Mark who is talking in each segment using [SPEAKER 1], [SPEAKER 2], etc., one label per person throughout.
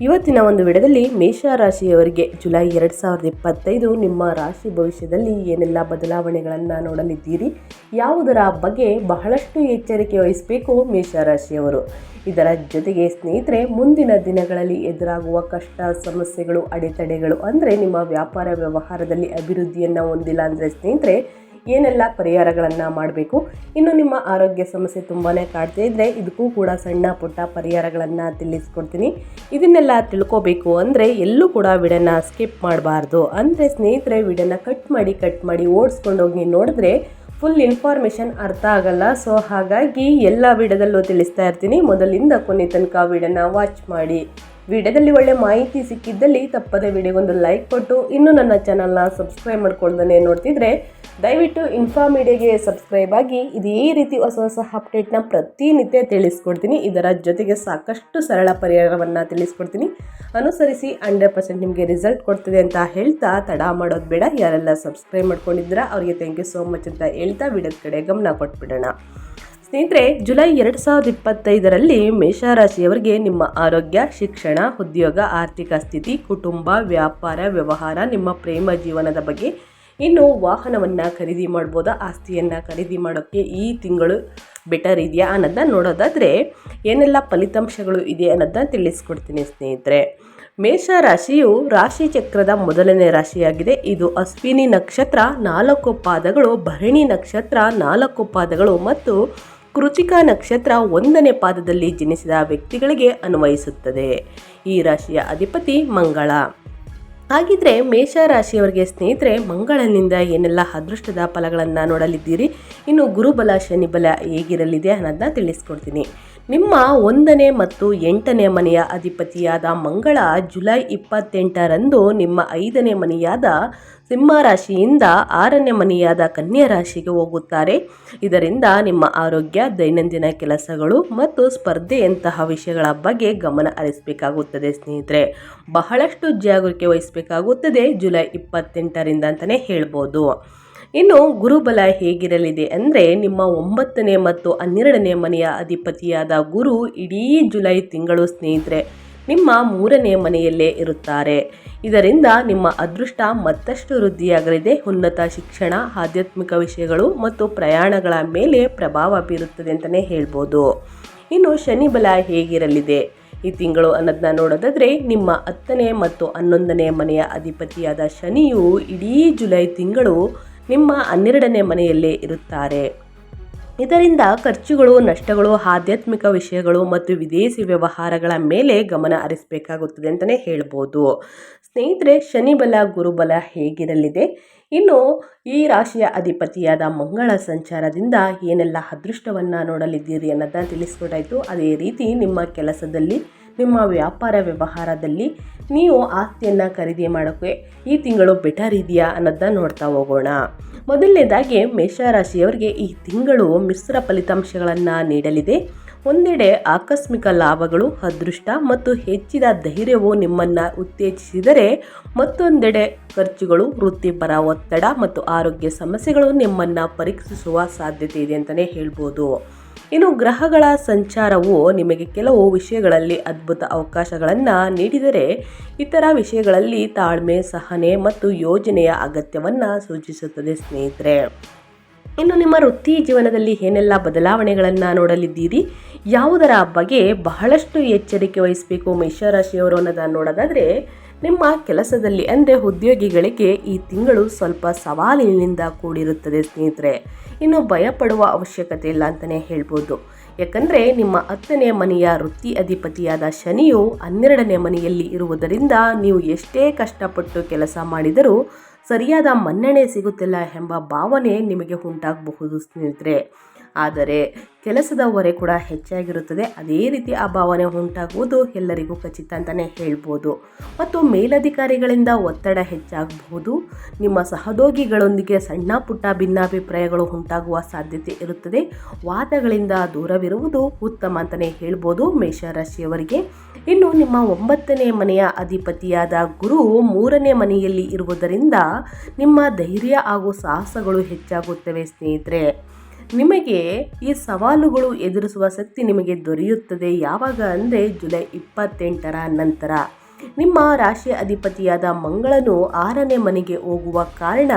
[SPEAKER 1] ಇವತ್ತಿನ ಒಂದು ವಿಡದಲ್ಲಿ ಮೇಷ ರಾಶಿಯವರಿಗೆ ಜುಲೈ ಎರಡು ಸಾವಿರದ ಇಪ್ಪತ್ತೈದು ನಿಮ್ಮ ರಾಶಿ ಭವಿಷ್ಯದಲ್ಲಿ ಏನೆಲ್ಲ ಬದಲಾವಣೆಗಳನ್ನು ನೋಡಲಿದ್ದೀರಿ? ಯಾವುದರ ಬಗ್ಗೆ ಬಹಳಷ್ಟು ಎಚ್ಚರಿಕೆ ವಹಿಸಬೇಕು ಮೇಷರಾಶಿಯವರು? ಇದರ ಜೊತೆಗೆ ಸ್ನೇಹಿತರೆ, ಮುಂದಿನ ದಿನಗಳಲ್ಲಿ ಎದುರಾಗುವ ಕಷ್ಟ, ಸಮಸ್ಯೆಗಳು, ಅಡೆತಡೆಗಳು ಅಂದರೆ ನಿಮ್ಮ ವ್ಯಾಪಾರ ವ್ಯವಹಾರದಲ್ಲಿ ಅಭಿವೃದ್ಧಿಯನ್ನು ಹೊಂದಿಲ್ಲ ಅಂದರೆ ಸ್ನೇಹಿತರೆ ಏನೆಲ್ಲ ಪರಿಹಾರಗಳನ್ನು ಮಾಡಬೇಕು? ಇನ್ನು ನಿಮ್ಮ ಆರೋಗ್ಯ ಸಮಸ್ಯೆ ತುಂಬಾ ಕಾಡ್ತಾ ಇದ್ದರೆ ಇದಕ್ಕೂ ಕೂಡ ಸಣ್ಣ ಪುಟ್ಟ ಪರಿಹಾರಗಳನ್ನು ತಿಳಿಸ್ಕೊಡ್ತೀನಿ. ಇದನ್ನೆಲ್ಲ ತಿಳ್ಕೊಬೇಕು ಅಂದರೆ ಎಲ್ಲೂ ಕೂಡ ವಿಡನ್ನ ಸ್ಕಿಪ್ ಮಾಡಬಾರ್ದು. ಅಂದರೆ ಸ್ನೇಹಿತರೆ ವಿಡನ್ನ ಕಟ್ ಮಾಡಿ ಕಟ್ ಮಾಡಿ ಓಡಿಸ್ಕೊಂಡೋಗಿ ನೋಡಿದ್ರೆ ಫುಲ್ ಇನ್ಫಾರ್ಮೇಷನ್ ಅರ್ಥ ಆಗಲ್ಲ. ಸೊ, ಹಾಗಾಗಿ ಎಲ್ಲ ವಿಡದಲ್ಲೂ ತಿಳಿಸ್ತಾ ಇರ್ತೀನಿ. ಮೊದಲಿಂದ ಕೊನೆ ತನಕ ವಿಡಿಯೋನ ವಾಚ್ ಮಾಡಿ. ವಿಡಿಯೋದಲ್ಲಿ ಒಳ್ಳೆ ಮಾಹಿತಿ ಸಿಕ್ಕಿದ್ದಲ್ಲಿ ತಪ್ಪದೆ ವಿಡಿಯೋಗೊಂದು ಲೈಕ್ ಕೊಟ್ಟು ಇನ್ನೂ ನನ್ನ ಚಾನಲ್ನ ಸಬ್ಸ್ಕ್ರೈಬ್ ಮಾಡ್ಕೊಳ್ದೇ ನೋಡ್ತಿದ್ರೆ ದಯವಿಟ್ಟು ಇನ್ಫಾ ಮೀಡಿಯಾಗೆ ಸಬ್ಸ್ಕ್ರೈಬ್ ಆಗಿ ಇದೇ ರೀತಿ ಹೊಸ ಹೊಸ ಅಪ್ಡೇಟ್ನ ಪ್ರತಿನಿತ್ಯ ತಿಳಿಸ್ಕೊಡ್ತೀನಿ. ಇದರ ಜೊತೆಗೆ ಸಾಕಷ್ಟು ಸರಳ ಪರಿಹಾರವನ್ನು ತಿಳಿಸ್ಕೊಡ್ತೀನಿ. ಅನುಸರಿಸಿ ಹಂಡ್ರೆಡ್ ಪರ್ಸೆಂಟ್ ನಿಮಗೆ ರಿಸಲ್ಟ್ ಕೊಡ್ತಿದೆ ಅಂತ ಹೇಳ್ತಾ ತಡ ಮಾಡೋದು ಬೇಡ. ಯಾರೆಲ್ಲ ಸಬ್ಸ್ಕ್ರೈಬ್ ಮಾಡ್ಕೊಂಡಿದ್ದೀರಾ, ಅವರಿಗೆ ಥ್ಯಾಂಕ್ ಯು ಸೋ ಮಚ್ ಅಂತ ಹೇಳ್ತಾ ವಿಡಿಯೋದ ಕಡೆ ಗಮನ ಕೊಟ್ಬಿಡೋಣ. ಸ್ನೇಹಿತರೆ, ಜುಲೈ ಎರಡು ಸಾವಿರದ ಇಪ್ಪತ್ತೈದರಲ್ಲಿ ಮೇಷರಾಶಿಯವರಿಗೆ ನಿಮ್ಮ ಆರೋಗ್ಯ, ಶಿಕ್ಷಣ, ಉದ್ಯೋಗ, ಆರ್ಥಿಕ ಸ್ಥಿತಿ, ಕುಟುಂಬ, ವ್ಯಾಪಾರ, ವ್ಯವಹಾರ, ನಿಮ್ಮ ಪ್ರೇಮ ಜೀವನದ ಬಗ್ಗೆ ಇನ್ನು ವಾಹನವನ್ನು ಖರೀದಿ ಮಾಡ್ಬೋದಾ, ಆಸ್ತಿಯನ್ನು ಖರೀದಿ ಮಾಡೋಕ್ಕೆ ಈ ತಿಂಗಳು ಬೆಟರ್ ಇದೆಯಾ ಅನ್ನೋದನ್ನ ನೋಡೋದಾದರೆ ಏನೆಲ್ಲ ಫಲಿತಾಂಶಗಳು ಇದೆ ಅನ್ನೋದನ್ನ ತಿಳಿಸ್ಕೊಡ್ತೀನಿ ಸ್ನೇಹಿತರೆ. ಮೇಷ ರಾಶಿಯು ರಾಶಿ ಚಕ್ರದ ಮೊದಲನೇ ರಾಶಿಯಾಗಿದೆ. ಇದು ಅಶ್ವಿನಿ ನಕ್ಷತ್ರ ನಾಲ್ಕು ಪಾದಗಳು, ಭರಣಿ ನಕ್ಷತ್ರ ನಾಲ್ಕು ಪಾದಗಳು ಮತ್ತು ಕೃತಿಕ ನಕ್ಷತ್ರ ಒಂದನೇ ಪಾದದಲ್ಲಿ ಜನಿಸಿದ ವ್ಯಕ್ತಿಗಳಿಗೆ ಅನ್ವಯಿಸುತ್ತದೆ. ಈ ರಾಶಿಯ ಅಧಿಪತಿ ಮಂಗಳ. ಹಾಗಿದ್ರೆ ಮೇಷ ರಾಶಿಯವರಿಗೆ ಸ್ನೇಹಿತರೆ, ಮಂಗಳನಿಂದ ಏನೆಲ್ಲ ಅದೃಷ್ಟದ ಫಲಗಳನ್ನು ನೋಡಲಿದ್ದೀರಿ? ಇನ್ನು ಗುರುಬಲ, ಶನಿಬಲ ಹೇಗಿರಲಿದೆ ಅನ್ನೋದನ್ನ ತಿಳಿಸ್ಕೊಡ್ತೀನಿ. ನಿಮ್ಮ ಒಂದನೇ ಮತ್ತು ಎಂಟನೇ ಮನೆಯ ಅಧಿಪತಿಯಾದ ಮಂಗಳ ಜುಲೈ ಇಪ್ಪತ್ತೆಂಟರಂದು ನಿಮ್ಮ ಐದನೇ ಮನೆಯಾದ ಸಿಂಹ ರಾಶಿಯಿಂದ ಆರನೇ ಮನೆಯಾದ ಕನ್ಯಾ ರಾಶಿಗೆ ಹೋಗುತ್ತಾರೆ. ಇದರಿಂದ ನಿಮ್ಮ ಆರೋಗ್ಯ, ದೈನಂದಿನ ಕೆಲಸಗಳು ಮತ್ತು ಸ್ಪರ್ಧೆಯಂತಹ ವಿಷಯಗಳ ಬಗ್ಗೆ ಗಮನ ಹರಿಸಬೇಕಾಗುತ್ತದೆ ಸ್ನೇಹಿತರೆ. ಬಹಳಷ್ಟು ಜಾಗೃತಿ ವಹಿಸಬೇಕಾಗುತ್ತದೆ ಜುಲೈ ಇಪ್ಪತ್ತೆಂಟರಿಂದ ಅಂತಲೇ ಹೇಳ್ಬೋದು. ಇನ್ನು ಗುರುಬಲ ಹೇಗಿರಲಿದೆ ಅಂದರೆ ನಿಮ್ಮ ಒಂಬತ್ತನೇ ಮತ್ತು ಹನ್ನೆರಡನೇ ಮನೆಯ ಅಧಿಪತಿಯಾದ ಗುರು ಇಡೀ ಜುಲೈ ತಿಂಗಳು ಸ್ನೇಹಿತರೆ, ನಿಮ್ಮ ಮೂರನೇ ಮನೆಯಲ್ಲೇ ಇರುತ್ತಾರೆ. ಇದರಿಂದ ನಿಮ್ಮ ಅದೃಷ್ಟ ಮತ್ತಷ್ಟು ವೃದ್ಧಿಯಾಗಲಿದೆ. ಉನ್ನತ ಶಿಕ್ಷಣ, ಆಧ್ಯಾತ್ಮಿಕ ವಿಷಯಗಳು ಮತ್ತು ಪ್ರಯಾಣಗಳ ಮೇಲೆ ಪ್ರಭಾವ ಬೀರುತ್ತದೆ ಅಂತಲೇ ಹೇಳ್ಬೋದು. ಇನ್ನು ಶನಿ ಬಲ ಹೇಗಿರಲಿದೆ? ಈ ತಿಂಗಳು ಅನ್ನೋದನ್ನ ನೋಡೋದಾದರೆ, ನಿಮ್ಮ ಹತ್ತನೇ ಮತ್ತು ಹನ್ನೊಂದನೇ ಮನೆಯ ಅಧಿಪತಿಯಾದ ಶನಿಯು ಇಡೀ ಜುಲೈ ತಿಂಗಳು ನಿಮ್ಮ ಹನ್ನೆರಡನೇ ಮನೆಯಲ್ಲೇ ಇರುತ್ತಾರೆ. ಇದರಿಂದ ಖರ್ಚುಗಳು, ನಷ್ಟಗಳು, ಆಧ್ಯಾತ್ಮಿಕ ವಿಷಯಗಳು ಮತ್ತು ವಿದೇಶಿ ವ್ಯವಹಾರಗಳ ಮೇಲೆ ಗಮನ ಹರಿಸಬೇಕಾಗುತ್ತದೆ ಅಂತಲೇ ಹೇಳ್ಬೋದು. ಸ್ನೇಹಿತರೆ, ಶನಿಬಲ, ಗುರುಬಲ ಹೇಗಿರಲಿದೆ? ಇನ್ನು ಈ ರಾಶಿಯ ಅಧಿಪತಿಯಾದ ಮಂಗಳ ಸಂಚಾರದಿಂದ ಏನೆಲ್ಲ ಅದೃಷ್ಟವನ್ನು ನೋಡಲಿದ್ದೀರಿ ಅನ್ನೋದನ್ನ ತಿಳಿಸ್ಕೊಟ್ಟಾಯಿತು ಅದೇ ರೀತಿ ನಿಮ್ಮ ಕೆಲಸದಲ್ಲಿ ನಿಮ್ಮ ವ್ಯಾಪಾರ ವ್ಯವಹಾರದಲ್ಲಿ ನೀವು ಆಸ್ತಿಯನ್ನು ಖರೀದಿ ಮಾಡೋಕ್ಕೆ ಈ ತಿಂಗಳು ಬೆಟರ್ ಇದೆಯಾ ಅನ್ನೋದನ್ನ ನೋಡ್ತಾ ಹೋಗೋಣ. ಮೊದಲನೇದಾಗಿ ಮೇಷರಾಶಿಯವರಿಗೆ ಈ ತಿಂಗಳು ಮಿಶ್ರ ಫಲಿತಾಂಶಗಳನ್ನು ನೀಡಲಿದೆ. ಒಂದೆಡೆ ಆಕಸ್ಮಿಕ ಲಾಭಗಳು, ಅದೃಷ್ಟ ಮತ್ತು ಹೆಚ್ಚಿದ ಧೈರ್ಯವು ನಿಮ್ಮನ್ನು ಉತ್ತೇಜಿಸಿದರೆ ಮತ್ತೊಂದೆಡೆ ಖರ್ಚುಗಳು, ವೃತ್ತಿಪರ ಒತ್ತಡ ಮತ್ತು ಆರೋಗ್ಯ ಸಮಸ್ಯೆಗಳು ನಿಮ್ಮನ್ನು ಪರೀಕ್ಷಿಸುವ ಸಾಧ್ಯತೆ ಇದೆ ಅಂತಲೇ ಹೇಳ್ಬೋದು. ಇನ್ನು ಗ್ರಹಗಳ ಸಂಚಾರವು ನಿಮಗೆ ಕೆಲವು ವಿಷಯಗಳಲ್ಲಿ ಅದ್ಭುತ ಅವಕಾಶಗಳನ್ನು ನೀಡಿದರೆ ಇತರ ವಿಷಯಗಳಲ್ಲಿ ತಾಳ್ಮೆ, ಸಹನೆ ಮತ್ತು ಯೋಜನೆಯ ಅಗತ್ಯವನ್ನು ಸೂಚಿಸುತ್ತದೆ ಸ್ನೇಹಿತರೆ. ಇನ್ನು ನಿಮ್ಮ ವೃತ್ತಿ ಜೀವನದಲ್ಲಿ ಏನೆಲ್ಲ ಬದಲಾವಣೆಗಳನ್ನು ನೋಡಲಿದ್ದೀರಿ? ಯಾವುದರ ಬಗ್ಗೆ ಬಹಳಷ್ಟು ಎಚ್ಚರಿಕೆ ವಹಿಸಬೇಕು ಮೇಷರಾಶಿಯವರು ಅನ್ನೋದನ್ನು ನೋಡೋದಾದರೆ, ನಿಮ್ಮ ಕೆಲಸದಲ್ಲಿ ಅಂದರೆ ಉದ್ಯೋಗಿಗಳಿಗೆ ಈ ತಿಂಗಳು ಸ್ವಲ್ಪ ಸವಾಲಿನಿಂದ ಕೂಡಿರುತ್ತದೆ ಸ್ನೇಹಿತರೆ. ಇನ್ನು ಭಯಪಡುವ ಅವಶ್ಯಕತೆ ಇಲ್ಲ ಅಂತಲೇ ಹೇಳ್ಬೋದು. ಯಾಕಂದರೆ ನಿಮ್ಮ ಹತ್ತನೇ ಮನೆಯ ವೃತ್ತಿ ಅಧಿಪತಿಯಾದ ಶನಿಯು ಹನ್ನೆರಡನೇ ಮನೆಯಲ್ಲಿ ಇರುವುದರಿಂದ ನೀವು ಎಷ್ಟೇ ಕಷ್ಟಪಟ್ಟು ಕೆಲಸ ಮಾಡಿದರೂ ಸರಿಯಾದ ಮನ್ನಣೆ ಸಿಗುತ್ತಿಲ್ಲ ಎಂಬ ಭಾವನೆ ನಿಮಗೆ ಉಂಟಾಗಬಹುದು ಸ್ನೇಹಿತರೆ. ಆದರೆ ಕೆಲಸದ ಹೊರೆ ಕೂಡ ಹೆಚ್ಚಾಗಿರುತ್ತದೆ. ಅದೇ ರೀತಿ ಆ ಭಾವನೆ ಉಂಟಾಗುವುದು ಎಲ್ಲರಿಗೂ ಖಚಿತ ಅಂತಲೇ ಹೇಳ್ಬೋದು. ಮತ್ತು ಮೇಲಧಿಕಾರಿಗಳಿಂದ ಒತ್ತಡ ಹೆಚ್ಚಾಗಬಹುದು. ನಿಮ್ಮ ಸಹೋದ್ಯೋಗಿಗಳೊಂದಿಗೆ ಸಣ್ಣ ಪುಟ್ಟ ಭಿನ್ನಾಭಿಪ್ರಾಯಗಳು ಉಂಟಾಗುವ ಸಾಧ್ಯತೆ ಇರುತ್ತದೆ. ವಾದಗಳಿಂದ ದೂರವಿರುವುದು ಉತ್ತಮ ಅಂತಲೇ ಹೇಳ್ಬೋದು ಮೇಷರಾಶಿಯವರಿಗೆ. ಇನ್ನು ನಿಮ್ಮ ಒಂಬತ್ತನೇ ಮನೆಯ ಅಧಿಪತಿಯಾದ ಗುರು ಮೂರನೇ ಮನೆಯಲ್ಲಿ ಇರುವುದರಿಂದ ನಿಮ್ಮ ಧೈರ್ಯ ಹಾಗೂ ಸಾಹಸಗಳು ಹೆಚ್ಚಾಗುತ್ತವೆ ಸ್ನೇಹಿತರೆ. ನಿಮಗೆ ಈ ಸವಾಲುಗಳು ಎದುರಿಸುವ ಶಕ್ತಿ ನಿಮಗೆ ದೊರೆಯುತ್ತದೆ. ಯಾವಾಗ ಅಂದರೆ ಜುಲೈ ಇಪ್ಪತ್ತೆಂಟರ ನಂತರ. ನಿಮ್ಮ ರಾಶಿ ಅಧಿಪತಿಯಾದ ಮಂಗಳನು ಆರನೇ ಮನೆಗೆ ಹೋಗುವ ಕಾರಣ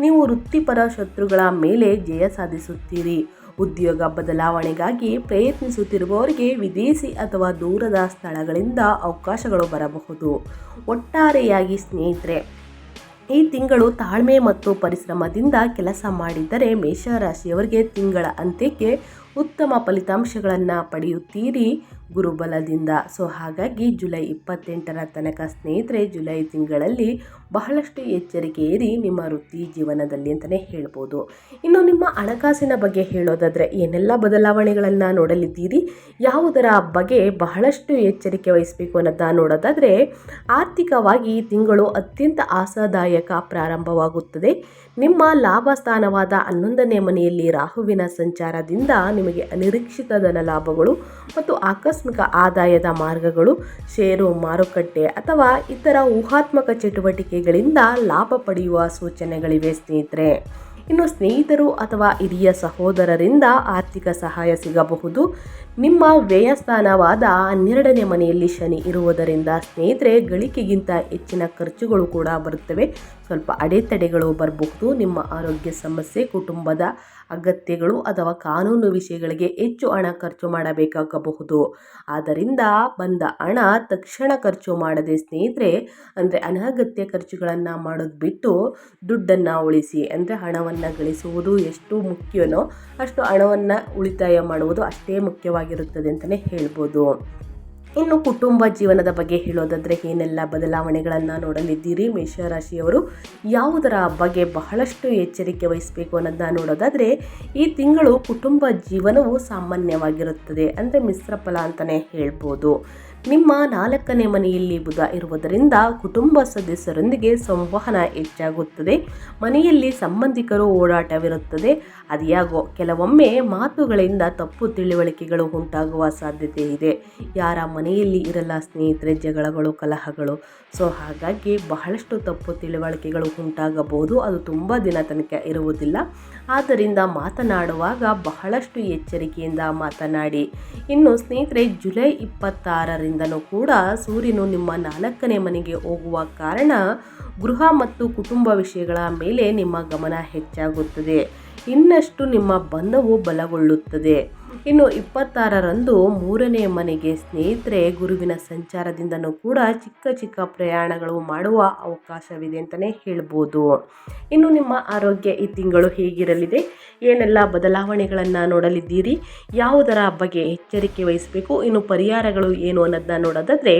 [SPEAKER 1] ನೀವು ವೃತ್ತಿಪರ ಶತ್ರುಗಳ ಮೇಲೆ ಜಯ ಸಾಧಿಸುತ್ತೀರಿ. ಉದ್ಯೋಗ ಬದಲಾವಣೆಗಾಗಿ ಪ್ರಯತ್ನಿಸುತ್ತಿರುವವರಿಗೆ ವಿದೇಶಿ ಅಥವಾ ದೂರದ ಸ್ಥಳಗಳಿಂದ ಅವಕಾಶಗಳು ಬರಬಹುದು. ಒಟ್ಟಾರೆಯಾಗಿ ಸ್ನೇಹಿತರೆ ಈ ತಿಂಗಳು ತಾಳ್ಮೆ ಮತ್ತು ಪರಿಶ್ರಮದಿಂದ ಕೆಲಸ ಮಾಡಿದರೆ ಮೇಷರಾಶಿಯವರಿಗೆ ತಿಂಗಳ ಅಂತ್ಯಕ್ಕೆ ಉತ್ತಮ ಫಲಿತಾಂಶಗಳನ್ನು ಪಡೆಯುತ್ತೀರಿ. ಗುರುಬಲದಿಂದ. ಸೊ, ಹಾಗಾಗಿ ಜುಲೈ ಇಪ್ಪತ್ತೆಂಟರ ತನಕ ಸ್ನೇಹಿತರೆ, ಜುಲೈ ತಿಂಗಳಲ್ಲಿ ಬಹಳಷ್ಟು ಎಚ್ಚರಿಕೆ ಇರಿ ನಿಮ್ಮ ವೃತ್ತಿ ಜೀವನದಲ್ಲಿ ಅಂತಲೇ ಹೇಳ್ಬೋದು. ಇನ್ನು ನಿಮ್ಮ ಹಣಕಾಸಿನ ಬಗ್ಗೆ ಹೇಳೋದಾದರೆ ಏನೆಲ್ಲ ಬದಲಾವಣೆಗಳನ್ನು ನೋಡಲಿದ್ದೀರಿ? ಯಾವುದರ ಬಗ್ಗೆ ಬಹಳಷ್ಟು ಎಚ್ಚರಿಕೆ ವಹಿಸಬೇಕು ಅನ್ನೋದನ್ನ ನೋಡೋದಾದರೆ ಆರ್ಥಿಕವಾಗಿ ತಿಂಗಳು ಅತ್ಯಂತ ಆಸಾದಾಯಕ ಪ್ರಾರಂಭವಾಗುತ್ತದೆ. ನಿಮ್ಮ ಲಾಭ ಸ್ಥಾನವಾದ ಹನ್ನೊಂದನೇ ಮನೆಯಲ್ಲಿ ರಾಹುವಿನ ಸಂಚಾರದಿಂದ ನಿಮಗೆ ಅನಿರೀಕ್ಷಿತ ಧನ ಲಾಭಗಳು ಮತ್ತು ಆಕಸ್ಮಿಕ ಆದಾಯದ ಮಾರ್ಗಗಳು, ಷೇರು ಮಾರುಕಟ್ಟೆ ಅಥವಾ ಇತರ ಊಹಾತ್ಮಕ ಚಟುವಟಿಕೆಗಳಿಂದ ಲಾಭ ಪಡೆಯುವ ಸೂಚನೆಗಳಿವೆ ಸ್ನೇಹಿತರೆ. ಇನ್ನು ಸ್ನೇಹಿತರು ಅಥವಾ ಹಿರಿಯ ಸಹೋದರರಿಂದ ಆರ್ಥಿಕ ಸಹಾಯ ಸಿಗಬಹುದು. ನಿಮ್ಮ ವ್ಯಯಸ್ಥಾನವಾದ ಹನ್ನೆರಡನೇ ಮನೆಯಲ್ಲಿ ಶನಿ ಇರುವುದರಿಂದ ಸ್ನೇಹಿತರೆ, ಗಳಿಕೆಗಿಂತ ಹೆಚ್ಚಿನ ಖರ್ಚುಗಳು ಕೂಡ ಬರುತ್ತವೆ. ಸ್ವಲ್ಪ ಅಡೆತಡೆಗಳು ಬರಬಹುದು. ನಿಮ್ಮ ಆರೋಗ್ಯ ಸಮಸ್ಯೆ, ಕುಟುಂಬದ ಅಗತ್ಯಗಳು ಅಥವಾ ಕಾನೂನು ವಿಷಯಗಳಿಗೆ ಹೆಚ್ಚು ಹಣ ಖರ್ಚು ಮಾಡಬೇಕಾಗಬಹುದು. ಆದ್ದರಿಂದ ಬಂದ ಹಣ ತಕ್ಷಣ ಖರ್ಚು ಮಾಡದೆ ಸ್ನೇಹಿತರೆ, ಅಂದರೆ ಅನಗತ್ಯ ಖರ್ಚುಗಳನ್ನು ಮಾಡೋದು ಬಿಟ್ಟು ದುಡ್ಡನ್ನು ಉಳಿಸಿ, ಅಂದರೆ ಹಣವನ್ನು ಗಳಿಸುವುದು ಎಷ್ಟು ಮುಖ್ಯನೋ ಅಷ್ಟು ಹಣವನ್ನು ಉಳಿತಾಯ ಮಾಡುವುದು ಅಷ್ಟೇ ಮುಖ್ಯವಾಗಿರುತ್ತದೆ ಅಂತಲೇ ಹೇಳ್ಬೋದು. ಇನ್ನು ಕುಟುಂಬ ಜೀವನದ ಬಗ್ಗೆ ಹೇಳೋದಾದರೆ ಏನೆಲ್ಲ ಬದಲಾವಣೆಗಳನ್ನು ನೋಡಲಿದ್ದೀರಿ? ಮೇಷರಾಶಿಯವರು ಯಾವುದರ ಬಗ್ಗೆ ಬಹಳಷ್ಟು ಎಚ್ಚರಿಕೆ ವಹಿಸಬೇಕು ಅನ್ನೋದನ್ನ ನೋಡೋದಾದರೆ ಈ ತಿಂಗಳು ಕುಟುಂಬ ಜೀವನವು ಸಾಮಾನ್ಯವಾಗಿರುತ್ತದೆ. ಅಂದರೆ ಮಿಶ್ರ ಫಲ ಅಂತಲೇ ಹೇಳ್ಬೋದು. ನಿಮ್ಮ ನಾಲ್ಕನೇ ಮನೆಯಲ್ಲಿ ಬುಧ ಇರುವುದರಿಂದ ಕುಟುಂಬ ಸದಸ್ಯರೊಂದಿಗೆ ಸಂವಹನ ಹೆಚ್ಚಾಗುತ್ತದೆ. ಮನೆಯಲ್ಲಿ ಸಂಬಂಧಿಕರು ಓಡಾಟವಿರುತ್ತದೆ. ಅದ್ಯಾಗೋ ಕೆಲವೊಮ್ಮೆ ಮಾತುಗಳಿಂದ ತಪ್ಪು ತಿಳುವಳಿಕೆಗಳು ಉಂಟಾಗುವ ಸಾಧ್ಯತೆ ಇದೆ. ಯಾರ ಮನೆಯಲ್ಲಿ ಇರಲ್ಲ ಸ್ನೇಹಿತರೆ, ಜಗಳಗಳು, ಕಲಹಗಳು. ಸೊ, ಹಾಗಾಗಿ ಬಹಳಷ್ಟು ತಪ್ಪು ತಿಳುವಳಿಕೆಗಳು ಉಂಟಾಗಬಹುದು. ಅದು ತುಂಬ ದಿನ ತನಕ ಇರುವುದಿಲ್ಲ. ಆದ್ದರಿಂದ ಮಾತನಾಡುವಾಗ ಬಹಳಷ್ಟು ಎಚ್ಚರಿಕೆಯಿಂದ ಮಾತನಾಡಿ. ಇನ್ನು ಸ್ನೇಹಿತರೆ, ಜುಲೈ ಇಪ್ಪತ್ತಾರರಿಂದಲೂ ಕೂಡ ಸೂರ್ಯನು ನಿಮ್ಮ ನಾಲ್ಕನೇ ಮನೆಗೆ ಹೋಗುವ ಕಾರಣ ಗೃಹ ಮತ್ತು ಕುಟುಂಬ ವಿಷಯಗಳ ಮೇಲೆ ನಿಮ್ಮ ಗಮನ ಹೆಚ್ಚಾಗುತ್ತದೆ. ಇನ್ನಷ್ಟು ನಿಮ್ಮ ಬಂಧವು ಬಲಗೊಳ್ಳುತ್ತದೆ. ಇನ್ನು ಇಪ್ಪತ್ತಾರರಂದು ಮೂರನೇ ಮನೆಗೆ ಸ್ನೇಹಿತರೆ, ಗುರುವಿನ ಸಂಚಾರದಿಂದನೂ ಕೂಡ ಚಿಕ್ಕ ಚಿಕ್ಕ ಪ್ರಯಾಣಗಳು ಮಾಡುವ ಅವಕಾಶವಿದೆ ಅಂತಲೇ ಹೇಳ್ಬೋದು. ಇನ್ನು ನಿಮ್ಮ ಆರೋಗ್ಯ ಈ ತಿಂಗಳು ಹೇಗಿರಲಿದೆ? ಏನೆಲ್ಲ ಬದಲಾವಣೆಗಳನ್ನು ನೋಡಲಿದ್ದೀರಿ? ಯಾವುದರ ಬಗ್ಗೆ ಎಚ್ಚರಿಕೆ ವಹಿಸಬೇಕು? ಇನ್ನು ಪರಿಹಾರಗಳು ಏನು ಅನ್ನೋದನ್ನ ನೋಡೋದಾದರೆ,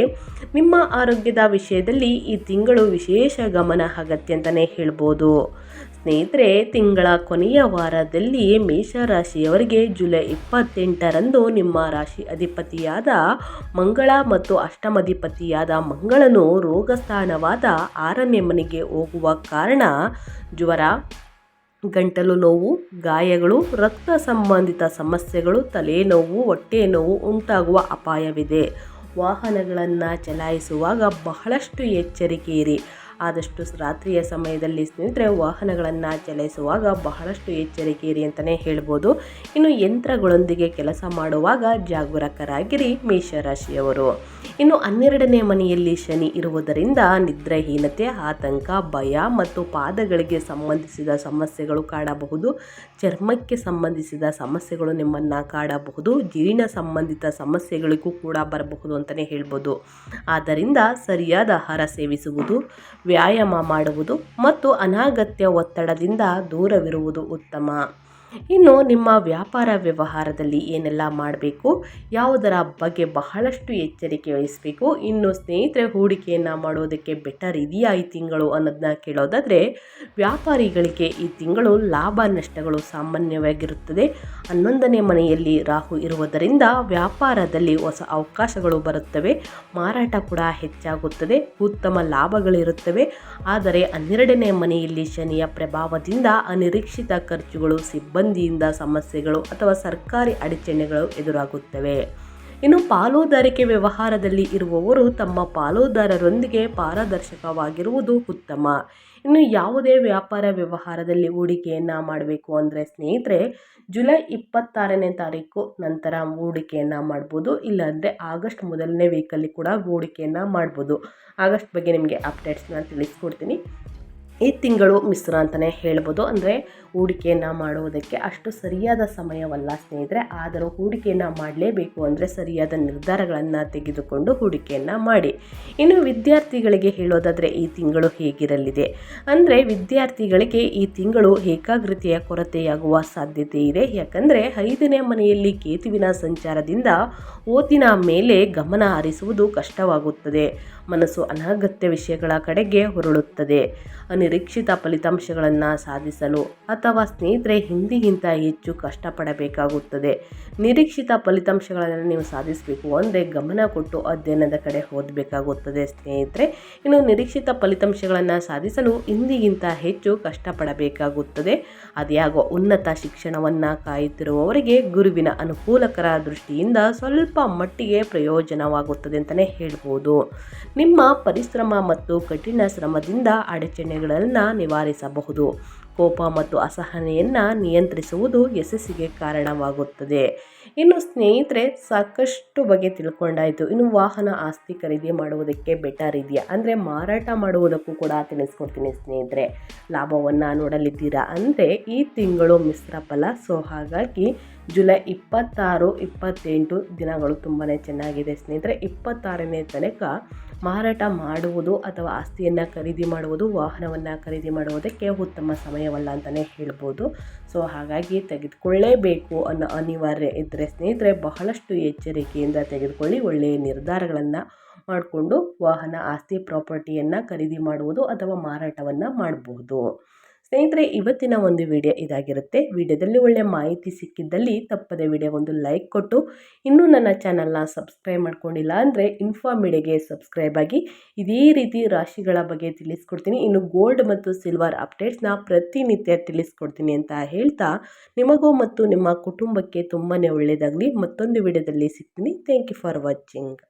[SPEAKER 1] ನಿಮ್ಮ ಆರೋಗ್ಯದ ವಿಷಯದಲ್ಲಿ ಈ ತಿಂಗಳು ವಿಶೇಷ ಗಮನ ಅಗತ್ಯ ಅಂತಲೇ ಹೇಳ್ಬೋದು. ಸ್ನೇಹಿತರೆ, ತಿಂಗಳ ಕೊನೆಯ ವಾರದಲ್ಲಿ ಮೇಷರಾಶಿಯವರಿಗೆ ಜುಲೈ ಇಪ್ಪತ್ತೆಂಟರಂದು ನಿಮ್ಮ ರಾಶಿ ಅಧಿಪತಿಯಾದ ಮಂಗಳ ಮತ್ತು ಅಷ್ಟಮಧಿಪತಿಯಾದ ಮಂಗಳನು ರೋಗಸ್ಥಾನವಾದ ಆರನೇ ಮನೆಗೆ ಹೋಗುವ ಕಾರಣ ಜ್ವರ, ಗಂಟಲು ನೋವು, ಗಾಯಗಳು, ರಕ್ತ ಸಂಬಂಧಿತ ಸಮಸ್ಯೆಗಳು, ತಲೆನೋವು ಹೊಟ್ಟೆ ನೋವು ಉಂಟಾಗುವ ಅಪಾಯವಿದೆ. ವಾಹನಗಳನ್ನು ಚಲಾಯಿಸುವಾಗ ಬಹಳಷ್ಟು ಎಚ್ಚರಿಕೆ ಇರಿ. ಆದಷ್ಟು ರಾತ್ರಿಯ ಸಮಯದಲ್ಲಿ ಸ್ನೇಹಿತರೆ ವಾಹನಗಳನ್ನು ಚಲಾಯಿಸುವಾಗ ಬಹಳಷ್ಟು ಎಚ್ಚರಿಕೆ ಇರಿ ಅಂತಲೇ ಹೇಳ್ಬೋದು. ಇನ್ನು ಯಂತ್ರಗಳೊಂದಿಗೆ ಕೆಲಸ ಮಾಡುವಾಗ ಜಾಗರೂಕರಾಗಿರಿ ಮೇಷರಾಶಿಯವರು ಇನ್ನು ಹನ್ನೆರಡನೇ ಮನೆಯಲ್ಲಿ ಶನಿ ಇರುವುದರಿಂದ ನಿದ್ರಾಹೀನತೆ, ಆತಂಕ, ಭಯ ಮತ್ತು ಪಾದಗಳಿಗೆ ಸಂಬಂಧಿಸಿದ ಸಮಸ್ಯೆಗಳು ಕಾಡಬಹುದು. ಚರ್ಮಕ್ಕೆ ಸಂಬಂಧಿಸಿದ ಸಮಸ್ಯೆಗಳು ನಿಮ್ಮನ್ನು ಕಾಡಬಹುದು. ಜೀರ್ಣ ಸಂಬಂಧಿತ ಸಮಸ್ಯೆಗಳಿಗೂ ಕೂಡ ಬರಬಹುದು ಅಂತಲೇ ಹೇಳ್ಬೋದು. ಆದ್ದರಿಂದ ಸರಿಯಾದ ಆಹಾರ ಸೇವಿಸುವುದು ವ್ಯಾಯಾಮ ಮಾಡುವುದು ಮತ್ತು ಅನಾಗತ್ಯ ಒತ್ತಡದಿಂದ ದೂರವಿರುವುದು ಉತ್ತಮ. ಇನ್ನು ನಿಮ್ಮ ವ್ಯಾಪಾರ ವ್ಯವಹಾರದಲ್ಲಿ ಏನೆಲ್ಲ ಮಾಡಬೇಕು, ಯಾವುದರ ಬಗ್ಗೆ ಬಹಳಷ್ಟು ಎಚ್ಚರಿಕೆ ವಹಿಸಬೇಕು, ಇನ್ನು ಸ್ನೇಹಿತರೆ ಹೂಡಿಕೆಯನ್ನು ಮಾಡೋದಕ್ಕೆ ಬೆಟರ್ ಇದೆಯಾ ಈ ತಿಂಗಳು ಅನ್ನೋದನ್ನ ಕೇಳೋದಾದರೆ, ವ್ಯಾಪಾರಿಗಳಿಗೆ ಈ ತಿಂಗಳು ಲಾಭ ನಷ್ಟಗಳು ಸಾಮಾನ್ಯವಾಗಿರುತ್ತದೆ. ಹನ್ನೊಂದನೇ ಮನೆಯಲ್ಲಿ ರಾಹು ಇರುವುದರಿಂದ ವ್ಯಾಪಾರದಲ್ಲಿ ಹೊಸ ಅವಕಾಶಗಳು ಬರುತ್ತವೆ. ಮಾರಾಟ ಕೂಡ ಹೆಚ್ಚಾಗುತ್ತದೆ, ಉತ್ತಮ ಲಾಭಗಳಿರುತ್ತವೆ. ಆದರೆ ಹನ್ನೆರಡನೇ ಮನೆಯಲ್ಲಿ ಶನಿಯ ಪ್ರಭಾವದಿಂದ ಅನಿರೀಕ್ಷಿತ ಖರ್ಚುಗಳು ಸಿಬ್ಬಂದಿಯಿಂದ ಸಮಸ್ಯೆಗಳು ಅಥವಾ ಸರ್ಕಾರಿ ಅಡಚಣೆಗಳು ಎದುರಾಗುತ್ತವೆ. ಇನ್ನು ಪಾಲುದಾರಿಕೆ ವ್ಯವಹಾರದಲ್ಲಿ ಇರುವವರು ತಮ್ಮ ಪಾಲುದಾರರೊಂದಿಗೆ ಪಾರದರ್ಶಕವಾಗಿರುವುದು ಉತ್ತಮ. ಇನ್ನು ಯಾವುದೇ ವ್ಯಾಪಾರ ವ್ಯವಹಾರದಲ್ಲಿ ಹೂಡಿಕೆಯನ್ನು ಮಾಡಬೇಕು ಅಂದರೆ ಸ್ನೇಹಿತರೆ, ಜುಲೈ ಇಪ್ಪತ್ತಾರನೇ ತಾರೀಕು ನಂತರ ಹೂಡಿಕೆಯನ್ನು ಮಾಡ್ಬೋದು, ಇಲ್ಲಾಂದರೆ ಆಗಸ್ಟ್ ಮೊದಲನೇ ವೀಕಲ್ಲಿ ಕೂಡ ಹೂಡಿಕೆಯನ್ನು ಮಾಡ್ಬೋದು. ಆಗಸ್ಟ್ ಬಗ್ಗೆ ನಿಮಗೆ ಅಪ್ಡೇಟ್ಸ್ನ ತಿಳಿಸ್ಕೊಡ್ತೀನಿ. ಈ ತಿಂಗಳು ಮಿಶ್ರ ಅಂತಲೇ ಹೇಳ್ಬೋದು. ಅಂದರೆ ಹೂಡಿಕೆಯನ್ನು ಮಾಡುವುದಕ್ಕೆ ಅಷ್ಟು ಸರಿಯಾದ ಸಮಯವಲ್ಲ ಸ್ನೇಹಿತರೆ. ಆದರೂ ಹೂಡಿಕೆಯನ್ನು ಮಾಡಲೇಬೇಕು ಅಂದರೆ ಸರಿಯಾದ ನಿರ್ಧಾರಗಳನ್ನು ತೆಗೆದುಕೊಂಡು ಹೂಡಿಕೆಯನ್ನು ಮಾಡಿ. ಇನ್ನು ವಿದ್ಯಾರ್ಥಿಗಳಿಗೆ ಹೇಳೋದಾದರೆ ಈ ತಿಂಗಳು ಹೇಗಿರಲಿದೆ? ಅಂದರೆ ವಿದ್ಯಾರ್ಥಿಗಳಿಗೆ ಈ ತಿಂಗಳು ಏಕಾಗ್ರತೆಯ ಕೊರತೆಯಾಗುವ ಸಾಧ್ಯತೆ ಇದೆ. ಯಾಕಂದರೆ ಐದನೇ ಮನೆಯಲ್ಲಿ ಕೇತುವಿನ ಸಂಚಾರದಿಂದ ಓದಿನ ಮೇಲೆ ಗಮನ ಹರಿಸುವುದು ಕಷ್ಟವಾಗುತ್ತದೆ. ಮನಸ್ಸು ಅನಗತ್ಯ ವಿಷಯಗಳ ಕಡೆಗೆ ಹೊರಳುತ್ತದೆ. ಅನಿರೀಕ್ಷಿತ ಫಲಿತಾಂಶಗಳನ್ನು ಸಾಧಿಸಲು ಅಥವಾ ಸ್ನೇಹಿತರೆ ಹಿಂದಿಗಿಂತ ಹೆಚ್ಚು ಕಷ್ಟಪಡಬೇಕಾಗುತ್ತದೆ. ನಿರೀಕ್ಷಿತ ಫಲಿತಾಂಶಗಳನ್ನು ನೀವು ಸಾಧಿಸಬೇಕು ಅಂದರೆ ಗಮನ ಕೊಟ್ಟು ಅಧ್ಯಯನದ ಕಡೆ ಓದಬೇಕಾಗುತ್ತದೆ ಸ್ನೇಹಿತರೆ. ಇನ್ನು ನಿರೀಕ್ಷಿತ ಫಲಿತಾಂಶಗಳನ್ನು ಸಾಧಿಸಲು ಹಿಂದಿಗಿಂತ ಹೆಚ್ಚು ಕಷ್ಟಪಡಬೇಕಾಗುತ್ತದೆ. ಅದ್ಯಾಗೋ ಉನ್ನತ ಶಿಕ್ಷಣವನ್ನು ಕಾಯುತ್ತಿರುವವರಿಗೆ ಗುರುವಿನ ಅನುಕೂಲಕರ ದೃಷ್ಟಿಯಿಂದ ಸ್ವಲ್ಪ ಮಟ್ಟಿಗೆ ಪ್ರಯೋಜನವಾಗುತ್ತದೆ ಅಂತಲೇ ಹೇಳ್ಬೋದು. ನಿಮ್ಮ ಪರಿಶ್ರಮ ಮತ್ತು ಕಠಿಣ ಶ್ರಮದಿಂದ ಅಡಚಣೆಗಳನ್ನು ನಿವಾರಿಸಬಹುದು. ಕೋಪ ಮತ್ತು ಅಸಹನೆಯನ್ನು ನಿಯಂತ್ರಿಸುವುದು ಯಶಸ್ಸಿಗೆ ಕಾರಣವಾಗುತ್ತದೆ. ಇನ್ನು ಸ್ನೇಹಿತರೆ, ಸಾಕಷ್ಟು ಬಗ್ಗೆ ತಿಳ್ಕೊಂಡಾಯಿತು. ಇನ್ನು ವಾಹನ ಆಸ್ತಿ ಖರೀದಿ ಮಾಡುವುದಕ್ಕೆ ಬೆಟರ್ ಇದೆಯಾ ಅಂದರೆ ಮಾರಾಟ ಮಾಡುವುದಕ್ಕೂ ಕೂಡ ತಿಳಿಸ್ಕೊಡ್ತೀನಿ ಸ್ನೇಹಿತರೆ. ಲಾಭವನ್ನು ನೋಡಲಿದ್ದೀರಾ? ಅಂದರೆ ಈ ತಿಂಗಳು ಮಿಶ್ರ ಫಲ. ಸೊ, ಹಾಗಾಗಿ ಜುಲೈ ಇಪ್ಪತ್ತಾರು, ಇಪ್ಪತ್ತೆಂಟು ದಿನಗಳು ತುಂಬಾ ಚೆನ್ನಾಗಿದೆ ಸ್ನೇಹಿತರೆ. ಇಪ್ಪತ್ತಾರನೇ ತನಕ ಮಾರಾಟ ಮಾಡುವುದು ಅಥವಾ ಆಸ್ತಿಯನ್ನು ಖರೀದಿ ಮಾಡುವುದು, ವಾಹನವನ್ನು ಖರೀದಿ ಮಾಡುವುದಕ್ಕೆ ಉತ್ತಮ ಸಮಯವಲ್ಲ ಅಂತಲೇ ಹೇಳ್ಬೋದು. ಸೊ, ಹಾಗಾಗಿ ತೆಗೆದುಕೊಳ್ಳೇಬೇಕು ಅನ್ನೋ ಅನಿವಾರ್ಯ ಇದ್ದರೆ ಸ್ನೇಹಿತರೆ, ಬಹಳಷ್ಟು ಎಚ್ಚರಿಕೆಯಿಂದ ತೆಗೆದುಕೊಳ್ಳಿ. ಒಳ್ಳೆಯ ನಿರ್ಧಾರಗಳನ್ನು ಮಾಡಿಕೊಂಡು ವಾಹನ, ಆಸ್ತಿ, ಪ್ರಾಪರ್ಟಿಯನ್ನು ಖರೀದಿ ಮಾಡುವುದು ಅಥವಾ ಮಾರಾಟವನ್ನು ಮಾಡಬಹುದು ಸ್ನೇಹಿತರೆ, ಇವತ್ತಿನ ಒಂದು ವಿಡಿಯೋ ಇದಾಗಿರುತ್ತೆ. ವಿಡಿಯೋದಲ್ಲಿ ಒಳ್ಳೆಯ ಮಾಹಿತಿ ಸಿಕ್ಕಿದ್ದಲ್ಲಿ ತಪ್ಪದೆ ವಿಡಿಯೋ ಒಂದು ಲೈಕ್ ಕೊಟ್ಟು, ಇನ್ನೂ ನನ್ನ ಚಾನಲ್ನ ಸಬ್ಸ್ಕ್ರೈಬ್ ಮಾಡ್ಕೊಂಡಿಲ್ಲ ಅಂದರೆ ಇನ್ಫಾರ್ಮಿಡಿಗೆ ಸಬ್ಸ್ಕ್ರೈಬ್ ಆಗಿ. ಇದೇ ರೀತಿ ರಾಶಿಗಳ ಬಗ್ಗೆ ತಿಳಿಸ್ಕೊಡ್ತೀನಿ. ಇನ್ನು ಗೋಲ್ಡ್ ಮತ್ತು ಸಿಲ್ವರ್ ಅಪ್ಡೇಟ್ಸ್ನ ಪ್ರತಿನಿತ್ಯ ತಿಳಿಸ್ಕೊಡ್ತೀನಿ ಅಂತ ಹೇಳ್ತಾ, ನಿಮಗೂ ಮತ್ತು ನಿಮ್ಮ ಕುಟುಂಬಕ್ಕೆ ತುಂಬಾ ಒಳ್ಳೆಯದಾಗಲಿ ಮತ್ತೊಂದು ವಿಡಿಯೋದಲ್ಲಿ ಸಿಗ್ತೀನಿ. Thank you for watching